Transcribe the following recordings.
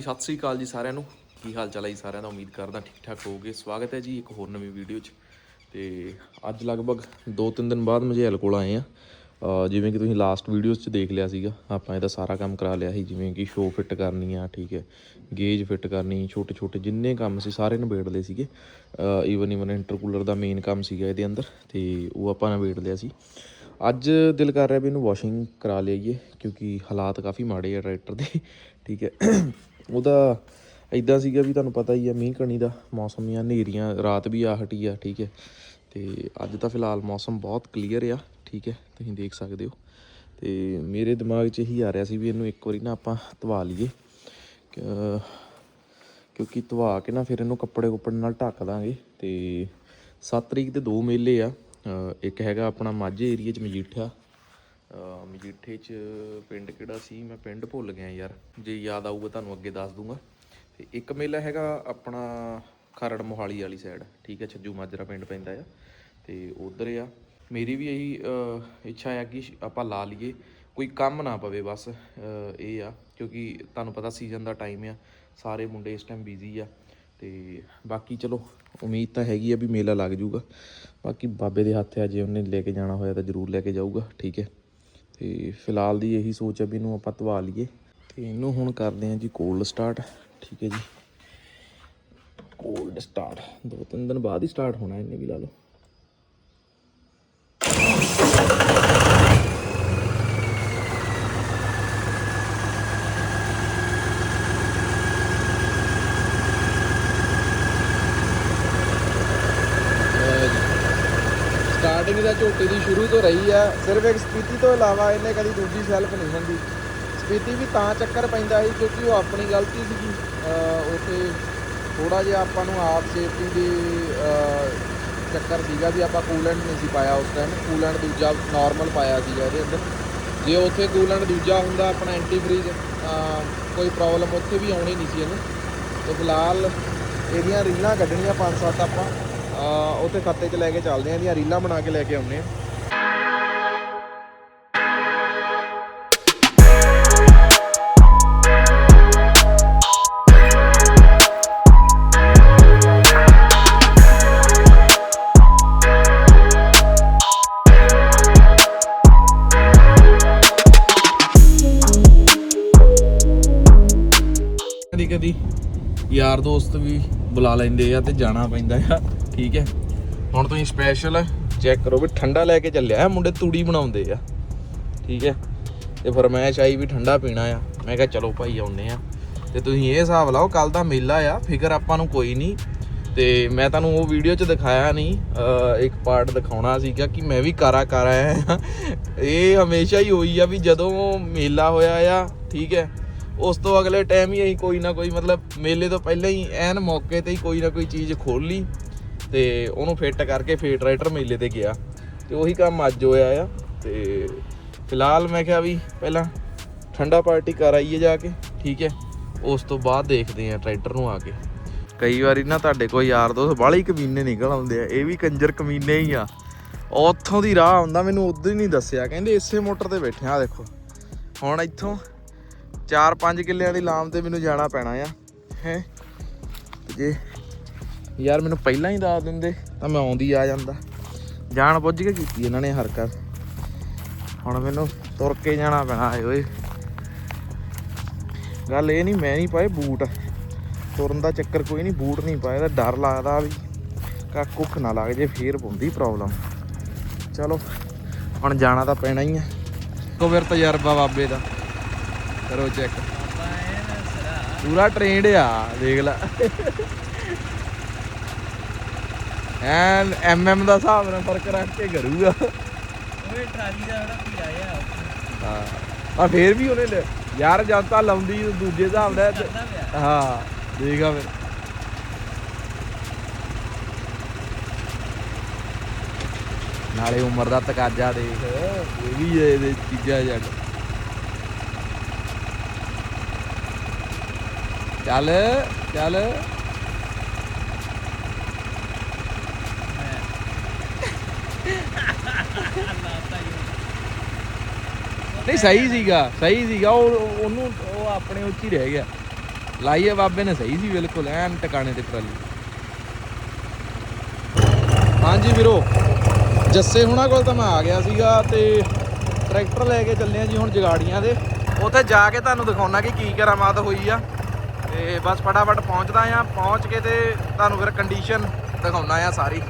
ਸਤਿ ਸ੍ਰੀ ਅਕਾਲ ਜੀ ਸਾਰਿਆਂ ਨੂੰ। ਕੀ ਹਾਲ ਚਾਲ ਹੈ ਜੀ ਸਾਰਿਆਂ ਦਾ? ਉਮੀਦ ਕਰਦਾ ਠੀਕ ਠਾਕ ਹੋਵੋਗੇ। ਸਵਾਗਤ ਹੈ ਜੀ ਇੱਕ ਹੋਰ ਨਵੀਂ ਵੀਡੀਓ 'ਚ। ਤੇ ਅੱਜ ਲਗਭਗ 2-3 ਦਿਨ ਬਾਅਦ ਮਜੈਲ ਕੋਲ ਆਏ ਆ ਜਿਵੇਂ ਕਿ ਤੁਸੀਂ ਲਾਸਟ ਵੀਡੀਓਜ਼ 'ਚ ਦੇਖ ਲਿਆ ਸੀਗਾ। ਆਪਾਂ ਇਹਦਾ ਸਾਰਾ ਕੰਮ ਕਰਾ ਲਿਆ ਸੀ। ਜਿਵੇਂ ਕਿ ਸ਼ੋ ਫਿੱਟ ਕਰਨੀ ਆ, ਠੀਕ ਹੈ। ਗੇਜ ਫਿੱਟ ਕਰਨੀ ਛੋਟੇ ਛੋਟੇ ਜਿੰਨੇ ਕੰਮ ਸੀ ਸਾਰੇ ਨਿਬੇੜ ਲਏ ਸੀਗੇ। ਈਵਨ ਈਵਨ ਇੰਟਰਕੂਲਰ ਦਾ ਮੇਨ ਕੰਮ ਸੀਗਾ ਇਹਦੇ ਅੰਦਰ। ਤੇ ਉਹ ਆਪਾਂ ਨਿਬੇੜ ਲਿਆ ਸੀ। ਅੱਜ ਦਿਲ ਕਰ ਰਿਹਾ ਵੀ ਇਹਨੂੰ ਵਾਸ਼ਿੰਗ ਕਰਾ ਲਈਏ, ਕਿਉਂਕਿ ਹਾਲਾਤ ਕਾਫੀ ਮਾੜੇ ਆ ਟਰੈਕਟਰ ਦੇ, ਠੀਕ ਹੈ। ਉਹਦਾ ਇਦਾਂ ਸੀਗਾ ਵੀ ਤੁਹਾਨੂੰ ਪਤਾ ਹੀ ਆ, ਮੀਂਹ ਕਣੀ ਦਾ ਮੌਸਮ ਜਾਂ ਹਨੇਰੀਆਂ, ਰਾਤ ਵੀ ਆ ਹਟੀ ਆ, ਠੀਕ ਹੈ। ਤੇ ਅੱਜ ਤਾਂ ਫਿਲਹਾਲ ਮੌਸਮ ਬਹੁਤ ਕਲੀਅਰ ਆ, ਠੀਕ ਹੈ, ਤੁਸੀਂ ਦੇਖ ਸਕਦੇ ਹੋ। ਤੇ ਮੇਰੇ ਦਿਮਾਗ 'ਚ ਇਹੀ ਆ ਰਿਹਾ ਸੀ ਵੀ ਇਹਨੂੰ ਇੱਕ ਵਾਰੀ ਨਾ ਆਪਾਂ ਧਵਾ ਲਈਏ। ਕਿਉਂਕਿ ਧਵਾ ਕੇ ਨਾ ਫਿਰ ਇਹਨੂੰ ਕੱਪੜੇ ਕੁੱਪੜੇ ਨਾਲ ਢੱਕ ਦਾਂਗੇ। ਤੇ 7 ਤਰੀਕ ਦੇ ਦੋ ਮੇਲੇ ਆ ਇੱਕ ਹੈਗਾ ਆਪਣਾ ਮਾਝੇ ਏਰੀਆ 'ਚ ਮਜੀਠਾ। ਮਜੀਠੇ 'ਚ ਪਿੰਡ ਕਿਹੜਾ ਸੀ? ਮੈਂ ਪਿੰਡ ਭੁੱਲ ਗਿਆ ਯਾਰ। ਜੇ ਯਾਦ ਆਊਗਾ ਤੁਹਾਨੂੰ ਅੱਗੇ ਦੱਸ ਦੂੰਗਾ। ਤੇ ਇੱਕ ਮੇਲਾ ਹੈਗਾ ਆਪਣਾ ਖਰੜ ਮੋਹਾਲੀ ਵਾਲੀ ਸਾਈਡ ਠੀਕ ਹੈ, ਛੱਜੂ ਮਾਜਰਾ ਪਿੰਡ ਪੈਂਦਾ ਆ। ਤੇ ਉਧਰ ਆ। ਮੇਰੀ ਵੀ ਇਹੀ ਇੱਛਾ ਆ ਕਿ ਆਪਾਂ ਲਾ ਲਈਏ। ਕੋਈ ਕੰਮ ਨਾ ਪਵੇ ਬਸ ਇਹ ਆ। ਕਿਉਂਕਿ ਤੁਹਾਨੂੰ ਪਤਾ ਸੀਜ਼ਨ ਦਾ ਟਾਈਮ ਆ। ਸਾਰੇ ਮੁੰਡੇ ਇਸ ਟਾਈਮ ਬਿਜ਼ੀ ਆ। ਤੇ ਬਾਕੀ ਚਲੋ ਉਮੀਦ ਤਾਂ ਹੈਗੀ ਆ ਵੀ ਮੇਲਾ ਲੱਗ ਜਾਊਗਾ। ਬਾਕੀ ਬਾਬੇ ਦੇ ਹੱਥ ਆ, ਜੇ ਉਹਨੇ ਲੈ ਕੇ ਜਾਣਾ ਹੋਇਆ ਤਾਂ ਜ਼ਰੂਰ ਲੈ ਕੇ ਜਾਊਗਾ, ਠੀਕ ਹੈ। ਤੇ ਫਿਲਹਾਲ ਦੀ ਇਹੀ ਸੋਚ ਹੈ ਵੀ ਇਹਨੂੰ ਆਪਾਂ ਧਵਾ ਲਈਏ। ਤੇ ਇਹਨੂੰ ਹੁਣ ਕਰਦੇ ਹਾਂ ਜੀ ਕੋਲਡ ਸਟਾਰਟ ਠੀਕ ਹੈ ਜੀ। ਕੋਲਡ ਸਟਾਰਟ ਦੋ ਤਿੰਨ ਦਿਨ ਬਾਅਦ ਹੀ ਸਟਾਰਟ ਹੋਣਾ ਇਹਨੇ ਵੀ ਲਾ ਲਓ ਸਟਾਰਟਿੰਗ ਦਾ ਝੋਟੇ ਦੀ ਸ਼ੁਰੂ ਤੋਂ ਰਹੀ ਆ, ਸਿਰਫ ਇੱਕ ਸਪੀਤੀ ਤੋਂ ਇਲਾਵਾ ਇਹਨੇ ਕਦੀ ਦੂਜੀ ਸੈਲਫ ਨਹੀਂ ਹੁੰਦੀ। ਸਪੀਤੀ ਵੀ ਤਾਂ ਚੱਕਰ ਪੈਂਦਾ ਸੀ ਕਿਉਂਕਿ ਉਹ ਆਪਣੀ ਗਲਤੀ ਸੀਗੀ। ਉੱਥੇ ਥੋੜਾ ਜਿਹਾ ਆਪਾਂ ਨੂੰ ਆਪ ਸੇਫਟੀ ਦੀ ਚੱਕਰ ਸੀਗਾ ਵੀ ਆਪਾਂ ਕੂਲੈਂਟ ਨਹੀਂ ਸੀ ਪਾਇਆ ਉਸ ਟਾਈਮ ਕੂਲੈਂਟ ਦੂਜਾ ਨਾਰਮਲ ਪਾਇਆ ਸੀਗਾ ਇਹਦੇ ਅੰਦਰ। ਜੇ ਉੱਥੇ ਕੂਲੈਂਟ ਦੂਜਾ ਹੁੰਦਾ ਆਪਣਾ ਐਂਟੀ ਫਰੀਜ਼ ਕੋਈ ਪ੍ਰੋਬਲਮ ਉੱਥੇ ਵੀ ਆਉਣੀ ਨਹੀਂ ਸੀ ਇਹਨੂੰ। ਤੇ ਫਿਲਹਾਲ ਇਹਦੀਆਂ ਰੀਲਾਂ ਕੱਢਣੀਆਂ ਪੰਜ ਸੱਤ ਆਪਾਂ। ਉੱਥੇ ਖੱਤੇ 'ਚ ਲੈ ਕੇ ਚੱਲਦੇ ਆਂ ਇਹਦੀਆਂ ਰੀਲਾਂ ਬਣਾ ਕੇ ਲੈ ਕੇ ਆਉਂਦੇ ਆਂ ਕਦੀ ਕਦੀ ਯਾਰ ਦੋਸਤ ਵੀ ਬੁਲਾ ਲੈਂਦੇ ਆ ਤੇ ਜਾਣਾ ਪੈਂਦਾ ਆ। ਠੀਕ ਹੈ। ਹੁਣ ਤੁਸੀਂ ਸਪੈਸ਼ਲ ਚੈੱਕ ਕਰੋ ਵੀ ਠੰਡਾ ਲੈ ਕੇ ਚੱਲਿਆ। ਆ ਮੁੰਡੇ ਤੂੜੀ ਬਣਾਉਂਦੇ ਆ। ਠੀਕ ਹੈ। ਤੇ ਫਰਮਾਇਸ਼ ਆਈ ਵੀ ਠੰਡਾ ਪੀਣਾ ਆ। ਮੈਂ ਕਿਹਾ ਚਲੋ ਭਾਈ ਆਉਨੇ ਆ। ਤੇ ਤੁਸੀਂ ਇਹ ਹਿਸਾਬ ਲਾਓ ਕੱਲ ਦਾ ਮੇਲਾ ਆ। ਫਿਕਰ ਆਪਾਂ ਨੂੰ ਕੋਈ ਨਹੀਂ। ਤੇ ਮੈਂ ਤੁਹਾਨੂੰ ਉਹ ਵੀਡੀਓ 'ਚ ਦਿਖਾਇਆ ਨਹੀਂ। ਇੱਕ ਪਾਰਟ ਦਿਖਾਉਣਾ ਸੀਗਾ ਕਿ ਮੈਂ ਵੀ ਕਾਰਾ ਕਰ ਆਇਆ ਇਹ ਹਮੇਸ਼ਾ ਹੀ ਹੋਈ ਆ ਵੀ ਜਦੋਂ ਮੇਲਾ ਹੋਇਆ ਆ, ਠੀਕ ਹੈ। ਉਸ ਤੋਂ ਅਗਲੇ ਟਾਈਮ ਹੀ ਅਸੀਂ ਕੋਈ ਨਾ ਕੋਈ ਮਤਲਬ ਮੇਲੇ ਤੋਂ ਪਹਿਲਾਂ ਹੀ ਐਨ ਮੌਕੇ ਤੇ ਹੀ ਕੋਈ ਨਾ ਕੋਈ ਚੀਜ਼ ਖੋਲ ਲਈ। ਤੇ ਉਹਨੂੰ ਫਿੱਟ ਕਰਕੇ ਫੇਰ ਟਰੈਕਟਰ ਮੇਲੇ ਤੇ ਗਿਆ। ਤੇ ਉਹੀ ਕੰਮ ਅੱਜ ਹੋਇਆ ਆ। ਤੇ ਫਿਲਹਾਲ ਮੈਂ ਕਿਹਾ ਵੀ ਪਹਿਲਾਂ ਠੰਡਾ ਪਾਰਟੀ ਕਰ ਆਈਏ ਜਾ ਕੇ, ਠੀਕ ਹੈ? ਉਸ ਤੋਂ ਬਾਅਦ ਦੇਖਦੇ ਆ ਟਰੈਕਟਰ ਨੂੰ ਆ ਕੇ। ਕਈ ਵਾਰੀ ਨਾ ਤੁਹਾਡੇ ਕੋਈ ਯਾਰ ਦੋਸਤ ਬਾਹਲੇ ਕਮੀਨੇ ਨਿਕਲ ਆਉਂਦੇ ਆ, ਇਹ ਵੀ ਕੰਜਰ ਕਮੀਨੇ ਹੀ ਆ। ਉੱਥੋਂ ਦੀ ਰਾਹ ਆਉਂਦਾ ਮੈਨੂੰ ਉਦੋਂ ਹੀ ਨਹੀਂ ਦੱਸਿਆ। ਕਹਿੰਦੇ ਇਸੇ ਮੋਟਰ ਤੇ ਬੈਠੇ ਆ ਦੇਖੋ। ਹੁਣ ਇੱਥੋਂ 4-5 ਕਿੱਲਿਆਂ ਦੀ ਲਾਮ ਤੇ ਮੈਨੂੰ ਜਾਣਾ ਪੈਣਾ ਆ, ਹੈ? ਜੇ ਯਾਰ ਮੈਨੂੰ ਪਹਿਲਾਂ ਹੀ ਦੱਸ ਦਿੰਦੇ, ਤਾਂ ਮੈਂ ਆਉਂਦੀ ਆ ਜਾਂਦਾ। ਜਾਣ ਬੁੱਝ ਕੇ ਕੀਤੀ ਇਹਨਾਂ ਨੇ ਹਰਕਤ। ਹੁਣ ਮੈਨੂੰ ਤੁਰ ਕੇ ਜਾਣਾ ਪੈਣਾ ਏ ਓਏ। ਗੱਲ ਇਹ ਨਹੀਂ, ਮੈਂ ਨਹੀਂ ਪਾਏ ਬੂਟ। ਤੁਰਨ ਦਾ ਚੱਕਰ ਕੋਈ ਨਹੀਂ, ਬੂਟ ਨਹੀਂ ਪਾਏ ਤਾਂ ਡਰ ਲੱਗਦਾ ਵੀ। ਕਾ ਕੁੱਖ ਨਾ ਲੱਗ ਜੇ, ਫੇਰ ਪਉਂਦੀ ਪ੍ਰੋਬਲਮ ਚਲੋ, ਹੁਣ ਜਾਣਾ ਤਾਂ ਪੈਣਾ ਹੀ ਆ। ਕੋ ਫਿਰ ਤਜਰਬਾ ਬਾਬੇ ਦਾ। ਕਰੋ ਚੈੱਕ ਪੂਰਾ ਟ੍ਰੇਨਡ ਆ, ਦੇਖ ਲੈ। ਐਨ ਐਮਐਮ ਦਾ ਹਿਸਾਬ ਨਾਲ ਫ਼ਰਕ ਰੱਖ ਕੇ ਕਰੂਗਾ। ਓਏ ਟਰਾਲੀ ਦਾ ਬੜਾ ਪੀੜਾ ਆ। ਹਾਂ। ਆ ਫੇਰ ਵੀ ਉਹਨੇ ਲੈ- ਯਾਰ ਜਦ ਤਾਂ ਲਾਉਂਦੀ ਦੂਜੇ ਹਿਸਾਬ ਪਿਆ ਹਾਂ ਦੇਖਾ ਫਿਰ। ਨਾਲੇ ਉਮਰ ਦਾ ਤਕਾਜ਼ਾ ਦੇਖ ਇਹ ਵੀ ਇਹਦੇ ਚੀਜ਼ਾਂ ਜੱਟ ਚੱਲ ਚੱਲ। ਨਹੀਂ, ਸਹੀ ਸੀਗਾ ਸਹੀ ਸੀਗਾ, ਉਹ, ਉਹਨੂੰ, ਉਹ ਆਪਣੇ ਉੱਚ ਹੀ ਰਹਿ ਗਿਆ। ਲਾਈਏ ਬਾਬੇ ਨੇ ਸਹੀ ਸੀ, ਬਿਲਕੁਲ, ਐਨ ਟਿਕਾਣੇ ਤੇ ਟਰਾਲੀ। ਹਾਂਜੀ ਵੀਰੋ, ਜੱਸੇ ਹੁਣਾਂ ਕੋਲ ਤਾਂ ਮੈਂ ਆ ਗਿਆ ਸੀਗਾ ਤੇ ਟਰੈਕਟਰ ਲੈ ਕੇ ਚੱਲੇ ਆ ਜੀ ਹੁਣ ਜਗਾੜੀਆਂ ਦੇ। ਉੱਥੇ ਜਾ ਕੇ ਤੁਹਾਨੂੰ ਦਿਖਾਉਣਾ ਕਿ ਕੀ ਕਰਾਮਾਤ ਹੋਈ ਆ। ਤੇ ਬਸ ਫਟਾਫਟ ਪਹੁੰਚਦਾ ਆ, ਪਹੁੰਚ ਕੇ ਤੇ ਤੁਹਾਨੂੰ ਫਿਰ ਕੰਡੀਸ਼ਨ ਦਿਖਾਉਣਾ ਆ ਸਾਰੀ,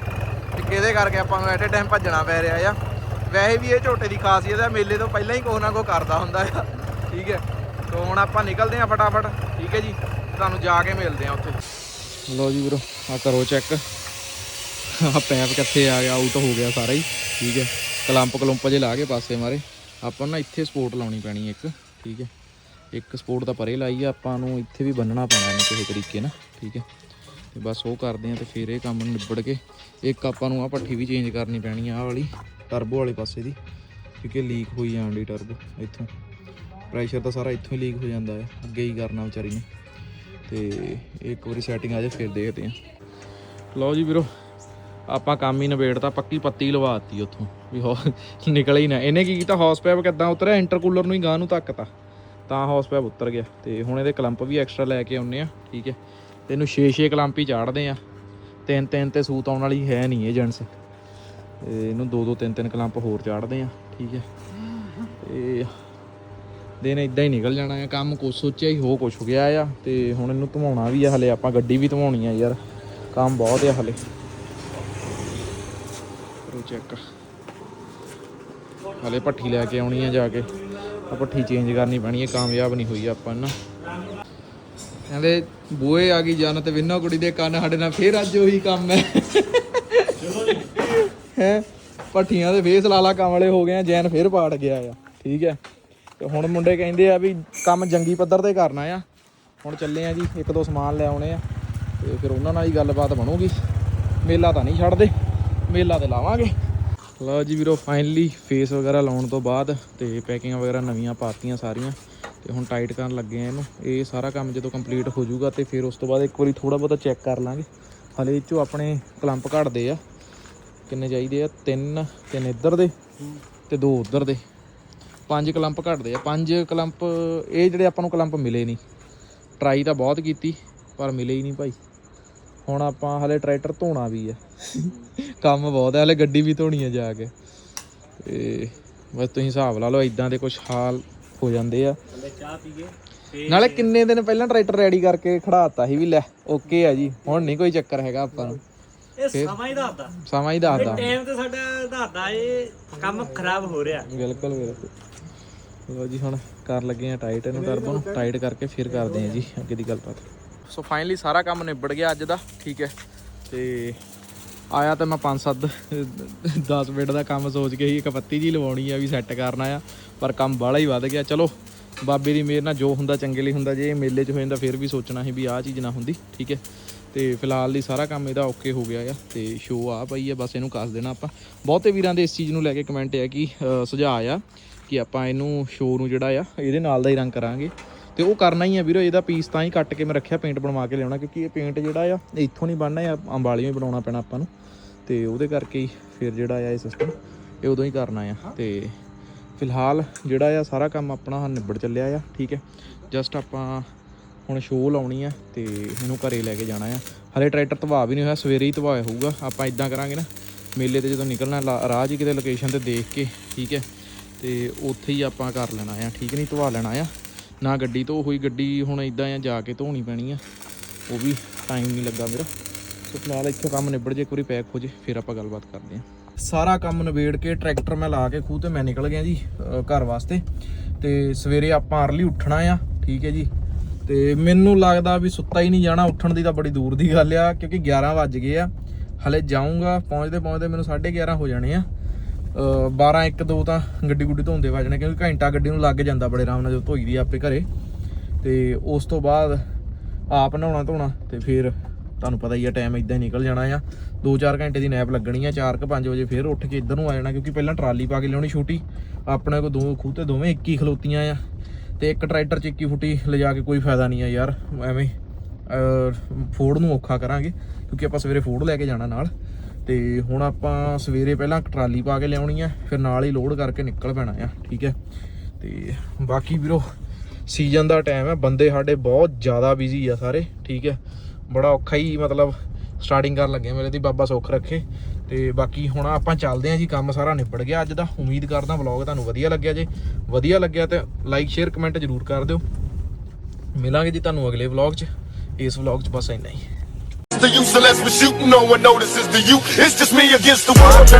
ਕਿ ਕਿਹਦੇ ਕਰਕੇ ਆਪਾਂ ਨੂੰ ਐਟ ਏ ਟਾਈਮ ਭੱਜਣਾ ਪੈ ਰਿਹਾ ਆ। ਵੈਸੇ ਵੀ ਇਹ ਝੋਟੇ ਦੀ ਖਾਸੀਅਤ ਹੈ, ਮੇਲੇ ਤੋਂ ਪਹਿਲਾਂ ਹੀ ਕੋਈ ਨਾ ਕੋਈ ਕਰਦਾ ਹੁੰਦਾ ਆ। ਠੀਕ ਹੈ? ਤੋਂ ਹੁਣ ਆਪਾਂ ਨਿਕਲਦੇ ਆ ਫਟਾਫਟ। ਠੀਕ ਹੈ ਜੀ? ਤੁਹਾਨੂੰ ਜਾ ਕੇ ਮਿਲਦੇ ਆ ਉੱਥੇ। ਲੋ ਜੀ ਵੀਰੋ ਆ ਕਰੋ ਚੈੱਕ। ਆ ਪੈਪ ਕਿੱਥੇ ਆ ਗਿਆ? ਆਊਟ ਹੋ ਗਿਆ ਸਾਰਾ ਹੀ। ਠੀਕ ਹੈ? ਕਲੰਪ ਕਲੰਪ ਜੇ ਲਾ ਕੇ ਪਾਸੇ ਮਾਰੇ। ਆਪਾਂ ਨਾ ਇੱਥੇ ਸਪੋਰਟ ਲਾਉਣੀ ਪੈਣੀ ਇੱਕ। ਠੀਕ ਹੈ? ਇੱਕ ਸਪੋਰਟ ਤਾਂ ਪਰੇ ਲਾਈ ਆ, ਆਪਾਂ ਨੂੰ ਇੱਥੇ ਵੀ ਬੰਨਣਾ ਪੈਣਾ ਇਹਨੂੰ ਕਿਸੇ ਤਰੀਕੇ ਨਾਲ। ਠੀਕ ਹੈ? ਤੇ ਬਸ ਉਹ ਕਰਦੇ ਆ ਤੇ ਫਿਰ ਇਹ ਕੰਮ ਨਿਬੜ ਕੇ। ਇੱਕ ਆਪਾਂ ਨੂੰ ਆ ਪੱਠੀ ਵੀ ਚੇਂਜ ਕਰਨੀ ਪੈਣੀ ਆ, ਆਹ ਵਾਲੀ। ਟਰਬੋ ਵਾਲੇ ਪਾਸੇ ਦੀ, ਕਿਉਂਕਿ ਲੀਕ ਹੋਈ ਜਾਂਦੀ ਟਰਬੋ ਇੱਥੋਂ। ਪ੍ਰੈਸ਼ਰ ਤਾਂ ਸਾਰਾ ਇੱਥੋਂ ਹੀ ਲੀਕ ਹੋ ਜਾਂਦਾ ਹੈ, ਅੱਗੇ ਹੀ ਕਰਨਾ ਵਿਚਾਰੀ ਨੇ। ਤੇ ਇੱਕ ਵਾਰੀ ਸੈਟਿੰਗ ਆ ਜਾ, ਫਿਰ ਦੇਖਦੇ ਆ ਲਓ ਜੀ ਵੀਰੋ, ਆਪਾਂ ਕੰਮ ਹੀ ਨਿਬੇੜਤਾ, ਪੱਕੀ ਪੱਤੀ ਲਵਾਤੀ ਉੱਥੋਂ। ਵੀ ਹੋ, ਨਿਕਲ ਹੀ ਨਾ। ਇਹਨੇ ਕੀ ਕੀਤਾ ਹੌਸ ਪੈਪ ਕਿੱਦਾਂ ਉਤਰਿਆ? ਇੰਟਰਕੂਲਰ ਨੂੰ ਹੀ ਗਾਂ ਨੂੰ ਧੱਕਤਾ ਤਾਂ ਹੌਸ ਪੈਪ ਉਤਰ ਗਿਆ। ਤੇ ਹੁਣ ਇਹਦੇ ਕਲੰਪ ਵੀ ਐਕਸਟਰਾ ਲੈ ਕੇ ਆਉਨੇ ਆ ਠੀਕ ਹੈ। ਤੇ ਇਹਨੂੰ 6-6 ਕਲੰਪ ਹੀ ਚਾੜਦੇ ਆ ਤਿੰਨ ਤਿੰਨ ਤੇ ਸੂਤ ਆਉਣ ਵਾਲੀ ਹੈ ਨਹੀਂ ਏਜੰਟਸ ਇਹਨੂੰ ਦੋ ਦੋ ਤਿੰਨ ਤਿੰਨ ਕਲੰਪ ਹੋਰ ਚਾੜਦੇ ਆ, ਠੀਕ ਹੈ। ਤੇ ਦਿਨ ਇਦਾਂ ਹੀ ਨਿਕਲ ਜਾਣਾ ਆ, ਕੰਮ ਕੁਛ ਸੋਚਿਆ ਹੀ ਹੋ ਕੁਛ ਹੋ ਗਿਆ ਆ, ਤੇ ਹੁਣ ਇਹਨੂੰ ਧਵਾਉਣਾ ਵੀ ਆ ਹਲੇ, ਆਪਾਂ ਗੱਡੀ ਵੀ ਧਵਾਉਣੀ ਆ ਯਾਰ, ਕੰਮ ਬਹੁਤ ਆ ਹਲੇ। ਕਰੋ ਚੈੱਕ ਹਲੇ ਪੱਠੀ ਲੈ ਕੇ ਆਉਣੀ ਆ ਜਾ ਕੇ ਆ ਪੱਠੀ ਚੇਂਜ ਕਰਨੀ ਪੈਣੀ ਹੈ ਕਾਮਯਾਬ ਨਹੀਂ ਹੋਈ ਆਪਾਂ ਨਾ। ਕਹਿੰਦੇ ਬੂਏ ਆ ਗਈ ਜਨ ਤੇ ਵਿੰਨੋ ਕੁੜੀ ਦੇ ਕੰਨ ਸਾਡੇ ਨਾਲ ਫੇਰ ਅੱਜ ਉਹੀ ਕੰਮ ਹੈ। ਹੈ? ਪੱਠੀਆਂ ਦੇ ਫੇਸ ਲਾਲਾ ਕਮਲੇ ਹੋ ਗਏ ਆ, ਜੈਨ ਫੇਰ ਪਾੜ ਗਿਆ ਆ। ਠੀਕ ਹੈ ਤੇ ਹੁਣ ਮੁੰਡੇ ਕਹਿੰਦੇ ਆ ਵੀ ਕੰਮ ਜੰਗੀ ਪੱਧਰ ਤੇ ਕਰਨਾ ਆ। ਹੁਣ ਚੱਲੇ ਆ ਜੀ, ਇੱਕ ਦੋ ਸਮਾਨ ਲੈ ਆਉਣੇ ਆ। ਤੇ ਫਿਰ ਉਹਨਾਂ ਨਾਲ ਹੀ ਗੱਲਬਾਤ ਬਣੂਗੀ। ਮੇਲਾ ਤਾਂ ਨਹੀਂ ਛੱਡਦੇ, ਮੇਲਾ ਤੇ ਲਾਵਾਂਗੇ। ਲਓ ਜੀ ਵੀਰੋ ਫਾਈਨਲੀ ਫੇਸ ਵਗੈਰਾ ਲਾਉਣ ਤੋਂ ਬਾਅਦ ਤੇ ਪੈਕਿੰਗਾਂ ਵਗੈਰਾ ਨਵੀਆਂ ਪਾਤੀਆਂ ਸਾਰੀਆਂ। ਤੇ ਹੁਣ ਟਾਈਟ ਕਰਨ ਲੱਗੇ ਆ ਇਹਨੂੰ। ਇਹ ਸਾਰਾ ਕੰਮ ਜਦੋਂ ਕੰਪਲੀਟ ਹੋ ਜਾਊਗਾ ਤੇ ਫਿਰ ਉਸ ਤੋਂ ਬਾਅਦ ਇੱਕ ਵਾਰੀ ਥੋੜਾ ਬਹੁਤਾ ਚੈੱਕ ਕਰ ਲਾਂਗੇ। ਹਲੇ ਇਹ 'ਚੋਂ ਆਪਣੇ ਕਲੰਪ ਘਟਦੇ ਆ। ਕਿੰਨੇ ਚਾਹੀਦੇ ਆ? ਤਿੰਨ ਤਿੰਨ ਇੱਧਰ ਦੇ ਤੇ ਦੋ ਉੱਧਰ ਦੇ। ਪੰਜ ਕਲੰਪ ਘਟਦੇ ਆ। ਪੰਜ ਕਲੰਪ ਇਹ ਜਿਹੜੇ ਆਪਾਂ ਨੂੰ ਕਲੰਪ ਮਿਲੇ ਨਹੀਂ। ਟਰਾਈ ਤਾਂ ਬਹੁਤ ਕੀਤੀ ਪਰ ਮਿਲੇ ਹੀ ਨਹੀਂ ਭਾਈ। ਹੁਣ ਆਪਾਂ ਹਲੇ ਟਰੈਕਟਰ ਧੋਣਾ ਵੀ ਆ। ਕੰਮ ਬਹੁਤ ਹੈ ਹਲੇ ਗੱਡੀ ਵੀ ਧੋਣੀ ਆ ਜਾ ਕੇ। ਤੇ ਬਸ ਤੁਸੀਂ ਹਿਸਾਬ ਲਾ ਲਓ ਇਦਾਂ ਦੇ ਕੁਝ ਹਾਲ ਹੋ ਜਾਂਦੇ ਆ। ਚਾਹ ਨਾਲੇ ਕਿੰਨੇ ਦਿਨ ਪਹਿਲਾਂ ਟਰੈਕਟਰ ਰੈਡੀ ਕਰਕੇ ਖੜਾਤਾ ਸੀ ਵੀ ਲੈ ਓਕੇ ਆ ਜੀ। ਹੁਣ ਨਹੀਂ ਕੋਈ ਚੱਕਰ ਹੈਗਾ ਆਪਾਂ ਨੂੰ। ਇਹ ਸਮਾਂ ਹੀ ਦੱਸਦਾ। ਸਮਾਂ ਹੀ ਦੱਸਦਾ। ਟਾਈਮ ਤੇ ਸਾਡਾ ਦੱਸਦਾ ਇਹ ਕੰਮ ਖਰਾਬ ਹੋ ਰਿਹਾ। ਬਿਲਕੁਲ ਬਿਲਕੁਲ। ਲੋ ਜੀ ਹੁਣ ਕਰ ਲੱਗੇ ਆ ਟਾਈਟ ਇਹਨੂੰ ਟਰਬੋ ਨੂੰ। ਟਾਈਟ ਕਰਕੇ ਫਿਰ ਕਰਦੇ ਆ ਜੀ ਅੱਗੇ ਦੀ ਗੱਲਬਾਤ। ਸੋ ਫਾਈਨਲੀ ਸਾਰਾ ਕੰਮ ਨਿਬੜ ਗਿਆ ਅੱਜ ਦਾ ਠੀਕ ਹੈ। ਤੇ ਆਇਆ ਤਾਂ ਮੈਂ 5-7 10 ਮਿੰਟ ਦਾ ਕੰਮ ਸੋਚ ਕੇ ਹੀ ਇੱਕ ਪੱਤੀ ਜੀ ਲਵਾਉਣੀ ਆ ਵੀ ਸੈੱਟ ਕਰਨਾ ਆ ਪਰ ਕੰਮ ਬਾਹਲਾ ਹੀ ਵੱਧ ਗਿਆ। ਚਲੋ ਬਾਬੇ ਦੀ ਮਿਹਰ ਨਾਲ ਜੋ ਹੁੰਦਾ ਚੰਗੇ ਲਈ ਹੁੰਦਾ ਜੇ ਇਹ ਮੇਲੇ 'ਚ ਹੋ ਜਾਂਦਾ ਫਿਰ ਵੀ ਸੋਚਣਾ ਸੀ ਵੀ ਆਹ ਚੀਜ਼ ਨਾ ਹੁੰਦੀ ਠੀਕ ਹੈ। ਤੇ ਫਿਲਹਾਲ ਲਈ ਸਾਰਾ ਕੰਮ ਇਹਦਾ ਓਕੇ ਹੋ ਗਿਆ ਆ ਤੇ ਸ਼ੋ ਆ ਪਈ ਆ, ਬਸ ਇਹਨੂੰ ਕੱਸ ਦੇਣਾ ਆਪਾਂ। ਬਹੁਤੇ ਵੀਰਾਂ ਦੇ ਇਸ ਚੀਜ਼ ਨੂੰ ਲੈ ਕੇ ਕਮੈਂਟ ਹੈ ਕਿ ਸੁਝਾਅ ਆ ਕਿ ਆਪਾਂ ਇਹਨੂੰ ਸ਼ੋ ਨੂੰ ਜਿਹੜਾ ਆ, ਇਹਦੇ ਨਾਲ ਦਾ ਹੀ ਰੰਗ ਕਰਾਂਗੇ। ਤੇ ਉਹ ਕਰਨਾ ਹੀ ਆ ਵੀਰੋ, ਇਹਦਾ ਪੀਸ ਤਾਂ ਹੀ ਕੱਟ ਕੇ ਮੈਂ ਰੱਖਿਆ ਪੇਂਟ ਬਣਵਾ ਕੇ ਲਿਆਉਣਾ, ਕਿਉਂਕਿ ਇਹ ਪੇਂਟ ਜਿਹੜਾ ਆ, ਇਹ ਇੱਥੋਂ ਨਹੀਂ ਬਣਨਾ ਆ ਅੰਬਾਲੀਆਂ ਹੀ ਬਣਾਉਣਾ ਪੈਣਾ ਆਪਾਂ ਨੂੰ। ਤੇ ਉਹਦੇ ਕਰਕੇ ਹੀ ਫਿਰ ਜਿਹੜਾ ਆ ਇਹ ਸਿਸਟਮ ਇਹ ਉਦੋਂ ਹੀ ਕਰਨਾ ਆ। ਤੇ ਫਿਲਹਾਲ ਜਿਹੜਾ ਆ ਸਾਰਾ ਕੰਮ ਆਪਣਾ ਹੁਣ ਨਿਬੜ ਚੱਲਿਆ ਆ, ਠੀਕ ਹੈ। ਜਸਟ ਆਪਾਂ ਹੁਣ ਸ਼ੋਅ ਲਾਉਣੀ ਆ ਤੇ ਇਹਨੂੰ ਘਰੇ ਲੈ ਕੇ ਜਾਣਾ ਆ। ਹਲੇ ਟਰੈਕਟਰ ਧਵਾ ਵੀ ਨਹੀਂ ਹੋਇਆ, ਸਵੇਰੇ ਹੀ ਧਵਾਇਆ ਹੋਊਗਾ। ਆਪਾਂ ਇਦਾਂ ਕਰਾਂਗੇ ਨਾ, ਮੇਲੇ ਤੇ ਜਦੋਂ ਨਿਕਲਣਾ, ਲਾ- ਰਾਹ 'ਚ ਕਿਤੇ ਲੋਕੇਸ਼ਨ ਤੇ ਦੇਖ ਕੇ, ਠੀਕ ਹੈ? ਤੇ ਉੱਥੇ ਹੀ ਆਪਾਂ ਕਰ ਲੈਣਾ ਆ, ਠੀਕ ਨਹੀਂ? ਧਵਾ ਲੈਣਾ ਆ। ਨਾ ਗੱਡੀ ਧੋ ਹੋਈ, ਗੱਡੀ ਹੁਣ ਇਦਾਂ ਆ, ਜਾ ਕੇ ਧੋਣੀ ਪੈਣੀ ਆ। ਉਹ ਵੀ ਟਾਈਮ ਨਹੀਂ ਲੱਗਾ ਮੇਰਾ। ਸੋ ਫਿਲਹਾਲ ਇੱਥੋਂ ਕੰਮ ਨਿਬੜ ਜੇ, ਇੱਕ ਵਾਰੀ ਪੈਕ ਹੋ ਜੇ, ਫਿਰ ਆਪਾਂ ਗੱਲਬਾਤ ਕਰਦੇ ਹਾਂ ਸਾਰਾ ਕੰਮ ਨਿਬੇੜ ਕੇ ਟਰੈਕਟਰ ਮੈਂ ਲਾ ਕੇ ਖੂਹ ਤੇ ਮੈਂ ਨਿਕਲ ਗਿਆ ਜੀ ਘਰ ਵਾਸਤੇ। ਤੇ ਸਵੇਰੇ ਆਪਾਂ ਅਰਲੀ ਉੱਠਣਾ ਆ, ਠੀਕ ਹੈ ਜੀ? ਤੇ ਮੈਨੂੰ ਲੱਗਦਾ ਵੀ ਸੁੱਤਾ ਹੀ ਨਹੀਂ ਜਾਣਾ ਉੱਠਣ ਦੀ ਤਾਂ ਬੜੀ ਦੂਰ ਦੀ ਗੱਲ ਆ ਕਿਉਂਕਿ 11 ਵੱਜ ਗਏ ਆ। ਹਲੇ ਜਾਊਂਗਾ ਪਹੁੰਚਦੇ ਪਹੁੰਚਦੇ ਮੈਨੂੰ 11:30 ਹੋ ਜਾਣੇ ਆ। ਅ, 12 1 2 ਤਾਂ ਗੱਡੀ ਗੁੱਡੀ ਧੋਂਦੇ ਵੱਜਣੇ ਕਿਉਂਕਿ ਘੰਟਾ ਗੱਡੀ ਨੂੰ ਲੱਗ ਜਾਂਦਾ ਬੜੇ ਆਰਾਮ ਨਾਲ ਜਦੋਂ ਧੋਈ ਦੀ ਆਪੇ ਘਰੇ। ਤੇ ਉਸ ਤੋਂ ਬਾਅਦ ਆਪ ਨਹਾਉਣਾ ਧੋਣਾ ਤੇ ਫਿਰ ਤੁਹਾਨੂੰ ਪਤਾ ਹੀ ਆ ਟਾਈਮ ਇਦਾਂ ਹੀ ਨਿਕਲ ਜਾਣਾ ਆ। 2-4 ਘੰਟੇ ਦੀ ਨੈਪ ਲੱਗਣੀ ਆ 4-5 ਵਜੇ ਫਿਰ ਉੱਠ ਕੇ ਇੱਧਰ ਨੂੰ ਆ ਜਾਣਾ ਕਿਉਂਕਿ ਪਹਿਲਾਂ ਟਰਾਲੀ ਪਾ ਕੇ ਲਿਆਉਣੀ ਛੋਟੀ ਆਪਣੇ ਕੋਲ ਦੋ ਖੂਹ ਤੇ ਦੋਵੇਂ ਇੱਕ ਹੀ ਖਲੋਤੀਆਂ ਆ। ਤੇ ਇੱਕ ਟਰੈਕਟਰ ਚ ਇੱਕੀ ਫੁੱਟੀ ਲਿਜਾ ਕੇ ਕੋਈ ਫਾਇਦਾ ਨਹੀਂ ਆ ਯਾਰ, ਐਵੇਂ ਫੋੜ ਨੂੰ ਔਖਾ ਕਰਾਂਗੇ, ਕਿਉਂਕਿ ਆਪਾਂ ਸਵੇਰੇ ਫੋੜ ਲੈ ਕੇ ਜਾਣਾ ਨਾਲ। ਤੇ ਹੁਣ ਆਪਾਂ ਸਵੇਰੇ ਪਹਿਲਾਂ ਟਰਾਲੀ ਪਾ ਕੇ ਲਿਆਉਣੀ ਆ, ਫਿਰ ਨਾਲ ਹੀ ਲੋਡ ਕਰਕੇ ਨਿਕਲ ਪੈਣਾ ਆ, ਠੀਕ ਹੈ ਤੇ ਬਾਕੀ ਵੀਰੋ ਸੀਜ਼ਨ ਦਾ ਟਾਈਮ ਹੈ ਬੰਦੇ ਸਾਡੇ ਬਹੁਤ ਜ਼ਿਆਦਾ ਬਿਜ਼ੀ ਆ ਸਾਰੇ, ਠੀਕ ਹੈ ਬੜਾ ਔਖਾ ਹੀ ਮਤਲਬ ਸਟਾਰਟਿੰਗ ਕਰਨ ਲੱਗੇ ਮੇਰੇ ਦੀ ਬਾਬਾ ਸੁੱਖ ਰੱਖੇ। ਤੇ ਬਾਕੀ ਹੁਣ ਆਪਾਂ ਚੱਲਦੇ ਆਂ ਜੀ ਕੰਮ ਸਾਰਾ ਨਿਬੜ ਗਿਆ ਅੱਜ ਦਾ। ਉਮੀਦ ਕਰਦਾ ਵਲੌਗ ਤੁਹਾਨੂੰ ਵਧੀਆ ਲੱਗਿਆ ਜੇ। ਵਧੀਆ ਲੱਗਿਆ ਤੇ ਲਾਈਕ ਸ਼ੇਅਰ ਕਮੈਂਟ ਜ਼ਰੂਰ ਕਰ ਦਿਓ। ਮਿਲਾਂਗੇ ਜੀ ਤੁਹਾਨੂੰ ਅਗਲੇ ਵਲੌਗ 'ਚ। ਇਸ ਵਲੌਗ 'ਚ ਬਸ ਇੰਨਾ ਹੀ। The use unless we're shooting, no one notices the you. It's just me against the world.